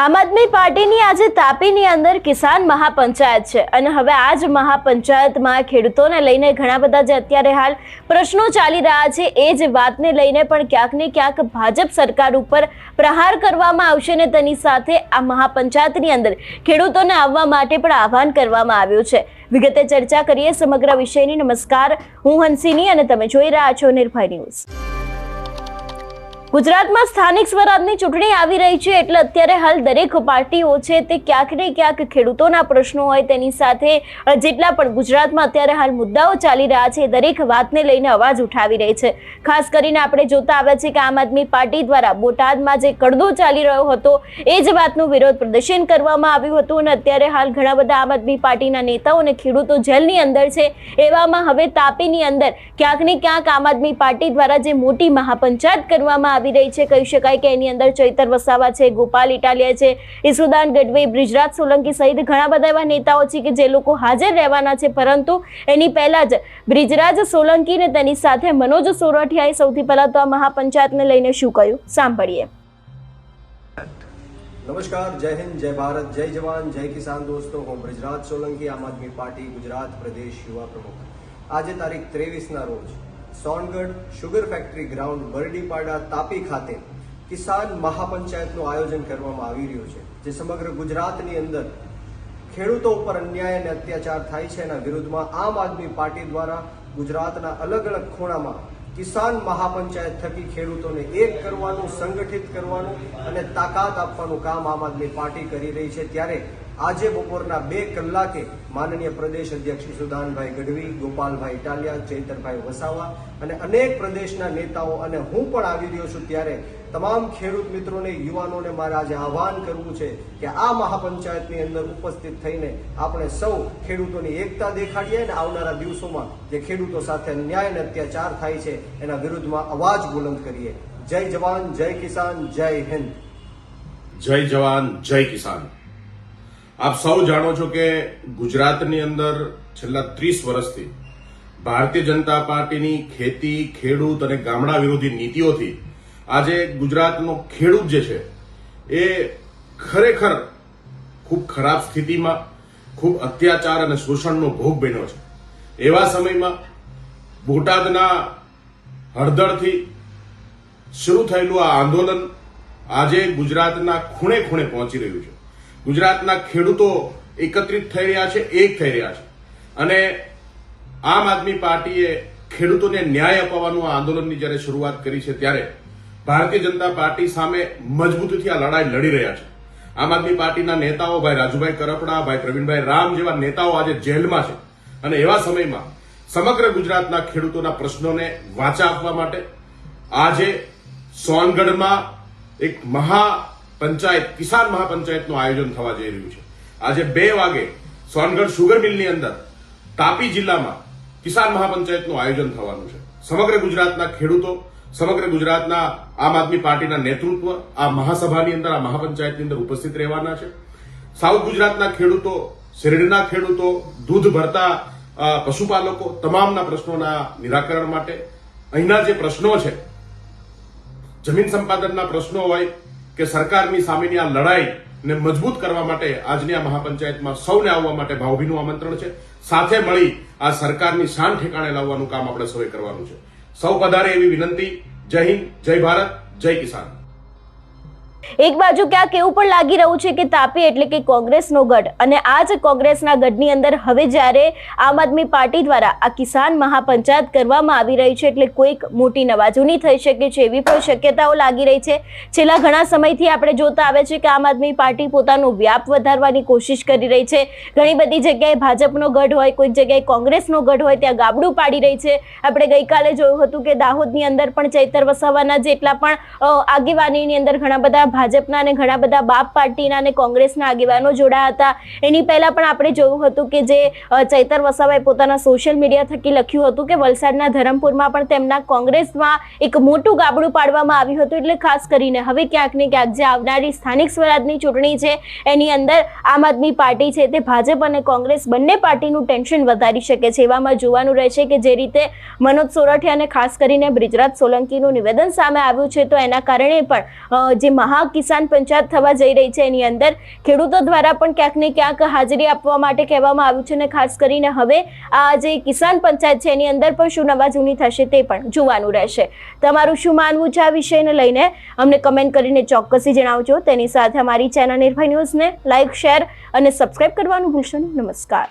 આમ આદમી પાર્ટીની આજે તાપીની અંદર કિસાન મહાપંચાયત છે અને હવે આ જ મહાપંચાયતમાં ખેડૂતોને લઈને ઘણા બધા જે અત્યારે હાલ પ્રશ્નો ચાલી રહ્યા છે, એ જ વાતને લઈને પણ ક્યાંક ને ક્યાંક ભાજપ સરકાર ઉપર પ્રહાર કરવામાં આવશે ને તેની સાથે આ મહાપંચાયતની અંદર ખેડૂતોને આવવા માટે પણ આહવાન કરવામાં આવ્યું છે. વિગતે ચર્ચા કરીએ સમગ્ર વિષયની. નમસ્કાર, હું હંસિની અને તમે જોઈ રહ્યા છો નિર્ભય ન્યૂઝ. ગુજરાતમાં સ્થાનિક સ્વરાજની ચૂંટણી આવી રહી છે એટલે અત્યારે હાલ દરેક પાર્ટીઓ છે તે ક્યાંક ને ક્યાંક ખેડૂતોના પ્રશ્નો હોય તેની સાથે જેટલા પણ ગુજરાતમાં અત્યારે હાલ મુદ્દાઓ ચાલી રહ્યા છે, દરેક વાતને લઈને અવાજ ઉઠાવી રહી છે. ખાસ કરીને આપણે જોતા આવ્યા છે કે આમ આદમી પાર્ટી દ્વારા બોટાદમાં જે કડદો ચાલી રહ્યો હતો, એ જ વાતનું વિરોધ પ્રદર્શન કરવામાં આવ્યું હતું અને અત્યારે હાલ ઘણા બધા આમ આદમી પાર્ટીના નેતાઓ અને ખેડૂતો જેલની અંદર છે, એવામાં હવે તાપીની અંદર ક્યાંક ને ક્યાંક આમ આદમી પાર્ટી દ્વારા જે મોટી મહાપંચાયત કરવામાં આવી રહી છે, કહી શકાય કે એની અંદર ચૈતર વસાવા છે, ગોપાલ ઇટાલિયા છે, ઈસુદાન ગઢવી, બ્રિજરાજ સોલંકી સહિત ઘણા બધા એવા નેતાઓ છે કે જે લોકો હાજર રહેવાના છે. પરંતુ એની પહેલા જ બ્રિજરાજ સોલંકી ને તેની સાથે મનોજ સોરઠિયાએ સૌથી પહેલા તો આ મહાપંચાયતને લઈને શું કહ્યું? સાંભળીએ. નમસ્કાર, જય હિન્દ, જય ભારત, જય જવાન, જય કિસાન દોસ્તો. હું બ્રિજરાજ સોલંકી, આમ આદમી પાર્ટી, ગુજરાત પ્રદેશ યુવા પ્રમુખ. આજે તારીખ ત્રેવીસના રોજ Songadh sugar factory ground Bardipada Tapi ખાતે કિસાન મહાપંચાયતનું આયોજન કરવામાં આવી રહ્યું છે, જે સમગ્ર ગુજરાતની અંદર ખેડૂતો ઉપર અન્યાય અને અત્યાચાર થાય છે એના વિરુદ્ધમાં આમ આદમી પાર્ટી દ્વારા ગુજરાતના અલગ અલગ ખૂણામાં કિસાન મહાપંચાયત થકી ખેડૂતોને એક કરવાનું, સંગઠિત કરવાનું અને તાકાત આપવાનું કામ આમ આદમી પાર્ટી કરી રહી છે. ત્યારે આજે બપોરના બે કલાકે માનનીય પ્રદેશ અધ્યક્ષ સુદાનભાઈ ગઢવી, ગોપાલભાઈ ઇટાલિયા ચૈતરભાઈ વસાવા અને અનેક પ્રદેશના નેતાઓ અને હું પણ આવી રહ્યો છું ત્યારે તમામ ખેડૂત મિત્રોને, યુવાનોને મારે આજે આહવાન કરવું છે કે આ મહાપંચાયતની અંદર ઉપસ્થિત થઈને આપણે સૌ ખેડૂતોની એકતા દેખાડીએ અને આવનારા દિવસોમાં જે ખેડૂતો સાથે અન્યાય અને અત્યાચાર થાય છે, એના વિરુદ્ધમાં અવાજ બુલંદ કરીએ. જય જવાન, જય કિસાન, જય હિન્દ. જય જવાન, જય કિસાન. આપ સૌ જાણો છો કે ગુજરાતની અંદર છેલ્લા ત્રીસ વર્ષથી ભારતીય જનતા પાર્ટીની ખેતી, ખેડૂત અને ગામડા વિરોધી નીતિઓથી આજે ગુજરાતનો ખેડૂત જે છે, એ ખરેખર ખૂબ ખરાબ સ્થિતિમાં, ખૂબ અત્યાચાર અને શોષણનો ભોગ બન્યો છે. એવા સમયમાં બોટાદના હળદરથી શરૂ થયેલું આ આંદોલન આજે ગુજરાતના ખૂણે ખૂણે પહોંચી રહ્યું છે. ગુજરાતના ખેડૂતો એકત્રિત થઈ રહ્યા છે, એક થઈ રહ્યા છે. અને આમ આદમી પાર્ટીએ ખેડૂતોને ન્યાય અપાવવાનું આ આંદોલનની જ્યારે શરૂઆત કરી છે ત્યારે ભારતીય જનતા પાર્ટી સામે મજબૂતીથી આ લડાઈ લડી રહ્યા છે. આમ આદમી પાર્ટીના નેતાઓ, ભાઈ રાજુભાઈ કરપડા, ભાઈ પ્રવીણભાઈ રામ જેવા નેતાઓ આજે જેલમાં છે. અને એવા સમયમાં સમગ્ર ગુજરાતના ખેડૂતોના પ્રશ્નોને વાચા આપવા માટે આજે સોનગઢમાં એક મહાપંચાયત કિસાન મહાપંચાયતનું આયોજન થવા જઈ રહ્યું છે. આજે બે વાગે સોનગઢ સુગર મિલની અંદર તાપી જિલ્લામાં કિસાન મહાપંચાયતનું આયોજન થવાનું છે. સમગ્ર ગુજરાતના ખેડૂતો, સમગ્ર ગુજરાતના આમ આદમી પાર્ટીના નેતૃત્વ આ મહાસભાની અંદર, આ મહાપંચાયતની અંદર ઉપસ્થિત રહેવાના છે. સાઉથ ગુજરાતના ખેડૂતો, શેરડીના ખેડૂતો, દૂધ ભરતા પશુપાલકો તમામના પ્રશ્નોના નિરાકરણ માટે અહીંના જે પ્રશ્નો છે, જમીન સંપાદનના પ્રશ્નો હોય કે સરકારની સામેની આ લડાઈને મજબૂત કરવા માટે આજની આ મહાપંચાયતમાં સૌને આવવા માટે ભાવભીનું આમંત્રણ છે. સાથે મળી આ સરકારની શાન ઠેકાણે લાવવાનું કામ આપણે સૌએ કરવાનું છે. સૌ પધારે એવી વિનંતી. જય હિન્દ, જય ભારત, જય કિસાન. એક બાજુ ક્યાંક એવું પણ લાગી રહ્યું છે કે તાપી એટલે કે કોંગ્રેસનો ગઢ. અને આ જ કોંગ્રેસના ગઢની અંદર હવે જ્યારે આમ આદમી પાર્ટી દ્વારા આ કિસાન મહાપંચાયત કરવામાં આવી રહી છે એટલે કોઈક મોટી નવાજૂની થઈ શકે છે એવી પણ શક્યતાઓ લાગી રહી છે. છેલ્લા ઘણા સમયથી આપણે જોતા આવે છે કે આમ આદમી પાર્ટી પોતાનો વ્યાપ વધારવાની કોશિશ કરી રહી છે. ઘણી બધી જગ્યાએ ભાજપનો ગઢ હોય, કોઈક જગ્યાએ કોંગ્રેસનો ગઢ હોય, ત્યાં ગાબડું પાડી રહી છે. આપણે ગઈકાલે જોયું હતું કે દાહોદની અંદર પણ ચૈતર વસાવાના જેટલા પણ આગેવાનીની અંદર ઘણા બધા ભાજપના અને ઘણા બધા બાપ પાર્ટીના અને કોંગ્રેસના આગેવાનો જોડાયા હતા. એની પહેલા પણ આપણે જોયું હતું કે જે ચૈતર વસાવાએ પોતાના સોશિયલ મીડિયા થકી લખ્યું હતું કે વલસાડના ધરમપુરમાં પણ તેમના કોંગ્રેસમાં એક મોટું ગાબડું પાડવામાં આવ્યું હતું. એટલે ખાસ કરીને હવે ક્યાંક ને ક્યાંક જે આવનારી સ્થાનિક સ્વરાજની ચૂંટણી છે, એની અંદર આમ આદમી પાર્ટી છે તે ભાજપ અને કોંગ્રેસ બંને પાર્ટીનું ટેન્શન વધારી શકે છે. એવામાં જોવાનું રહેશે કે જે રીતે મનોજ સોરઠિયા અને ખાસ કરીને બ્રિજરાજ સોલંકીનું નિવેદન સામે આવ્યું છે, તો એના કારણે પણ જે મહા આ કિસાન પંચાયત થવા જઈ રહી છે એની અંદર. ખેડૂતો દ્વારા પણ ક્યાંક ને ક્યાંક હાજરી આપવા માટે કહેવામાં આવ્યું છે અને ખાસ કરીને હવે આ જે કિસાન પંચાયત છે એની અંદર પણ શું નવા જૂની થશે તે પણ જોવાનું રહેશે. તમારું શું માનવું છે આ વિષયને લઈને? અમને કમેન્ટ કરીને ચોક્કસી જણાવજો. તેની સાથે અમારી ચેનલ નિર્ભય ન્યૂઝને લાઇક શેર અને સબસ્ક્રાઇબ કરવાનું ભૂલશો નહીં. નમસ્કાર.